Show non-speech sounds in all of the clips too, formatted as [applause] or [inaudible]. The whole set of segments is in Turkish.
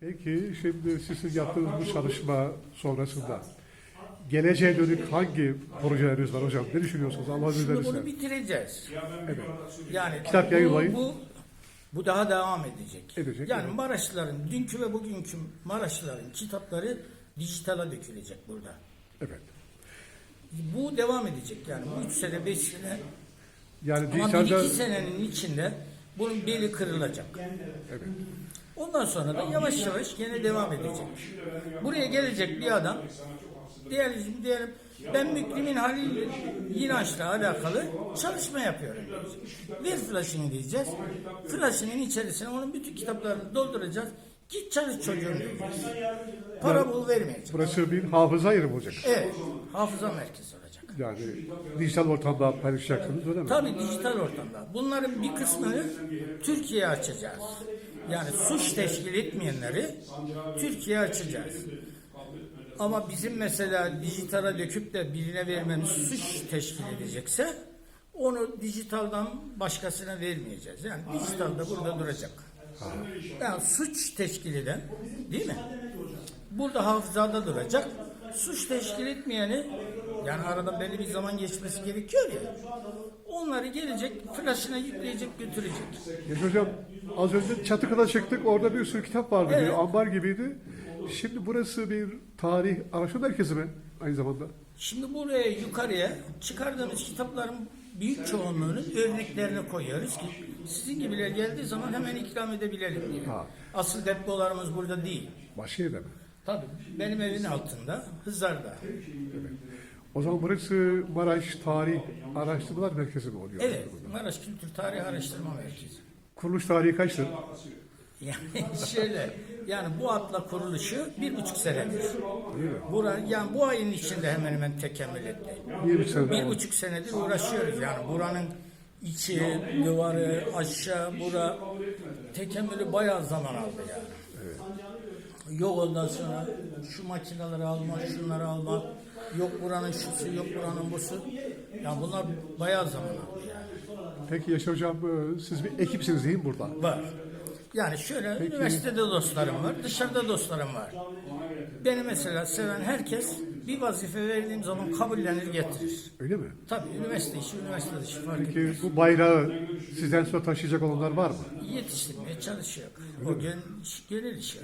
Peki şimdi sizin yaptığınız bu çalışma sonrasında geleceğe dönük hangi projeleriniz var hocam? Ne düşünüyorsunuz? Allah izin Şimdi verirse. bunu bitireceğiz. Evet. Yani Kitap bu- yayınlayın. Bu, bu daha devam edecek. Edecek, yani evet. Maraşlıların, dünkü ve bugünkü Maraşlıların kitapları dijitala dökülecek burada. Evet. Bu devam edecek yani. Bu üç sene, beş sene Yani ama bir dijitalde iki senenin içinde bunun beli kırılacak. evet. Ondan sonra da yavaş yavaş gene devam edecek. Buraya gelecek bir adam diyelim, diyelim ben Mükrimin Halil İnanç'la alakalı çalışma yapıyorum. diyecek. Ver flaşını diyeceğiz. Flaşının içerisine onun bütün kitaplarını dolduracağız. Git çalış çocuğum diyeceğiz. Para bul vermeyecek. Burası bir hafıza yeri olacak? Evet. Hafıza merkezi olacak. Yani dijital ortamda paylaşacaksınız öyle mi? Tabii dijital ortamda. Bunların bir kısmını Türkiye'ye açacağız. Yani suç teşkil etmeyenleri Türkiye'ye açacağız. Ama bizim mesela dijitale döküp de birine vermemiz suç teşkil edecekse onu dijitaldan başkasına vermeyeceğiz. Yani dijitalde burada duracak. Yani suç teşkil eden değil mi? Burada hafızada duracak. Suç teşkil etmeyeni yani aradan belli bir zaman geçmesi gerekiyor ya. Onları gelecek, flaşına yükleyecek, götürecek. Yaşar hocam az önce çatıkıda çıktık orada bir sürü kitap vardı Evet. bir ambar gibiydi. Şimdi burası bir tarih araştırma merkezi mi aynı zamanda? Şimdi buraya yukarıya çıkardığımız kitapların büyük çoğunluğunun örneklerini koyuyoruz ki sizin gibiler geldiği zaman hemen ikram edebilelim diye. Ha. Asıl depolarımız burada değil. Başşehir'de mi? Tabii benim evin altında, Hızar'da. O zaman burası Maraş Tarih Araştırmalar Merkezi mi oluyor? Evet, Maraş Kültür Tarih Araştırma Merkezi. Kuruluş tarihi kaçtır? Yani [laughs] şöyle, yani bu atla kuruluşu bir buçuk senedir. Değil mi? Bura, yani bu ayın içinde hemen hemen tekemmül etti. Bir buçuk sene Bir buçuk senedir uğraşıyoruz yani buranın içi, duvarı, aşağı, bura tekemmülü bayağı zaman aldı yani. Yok ondan sonra şu makineleri alma, şunları alma, yok buranın şusu, yok buranın busu. Yani bunlar bayağı zaman aldı yani. Peki Yaşar hocam e, siz bir ekipsiniz değil mi burada? Var. Yani şöyle Peki. üniversitede dostlarım var, dışarıda dostlarım var. Beni mesela seven herkes bir vazife verdiğim zaman kabullenir getirir. Öyle mi? Tabii üniversite işi, üniversite dışı fark Peki etmez. bu bayrağı sizden sonra taşıyacak olanlar var mı? Yetiştirmeye çalışıyor. O gün gönül işi.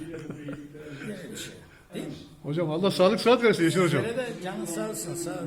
Gönül işi. Değil mi? Hocam Allah sağlık sıhhat versin Yaşar hocam. Böyle de canın sağ olsun sağ ol.